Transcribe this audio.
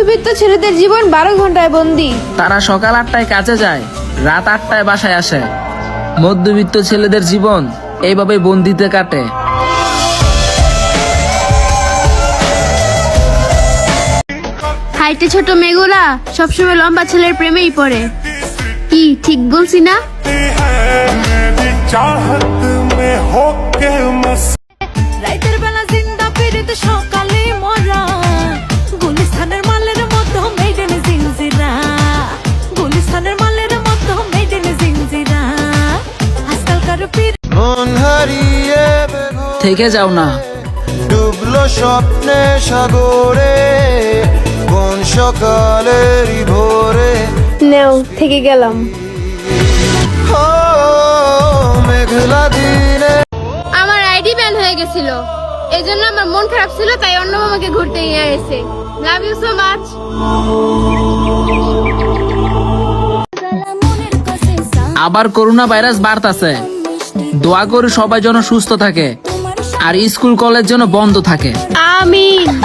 মধ্যবিত্ত ছেলেদের জীবন বারো ঘন্টায় বন্দি। তারা সকাল আটটায় কাজে যায় রাত আটটায় বাসায় আসে। মধ্যবিত্ত ছেলেদের জীবন এইভাবে বন্দিতে কাটে। হাইটে ছোট মেয়েগুলা সবসময় লম্বা ছেলের প্রেমেই পড়ে। কি ঠিক বলছি না? হারিয়ে থেকে যাও না। ডুবলো স্বপ্নে সাগরে কোন সকালেরই ভোরে। নেও থেকে গেলাম। ও মেঘলা দিনে। আমার আইডি ব্যান হয়ে গেছিল। এই জন্য আমার মন খারাপ ছিল তাই অন্য মামাকে ঘুরতে নিয়ে এসে লাভ ইউ সো মাচ আবার করোনা ভাইরাস বাড়তাছে। দোয়া করে সবাই যেন সুস্থ থাকে। আর স্কুল কলেজ যেন বন্ধ থাকে। আমিন।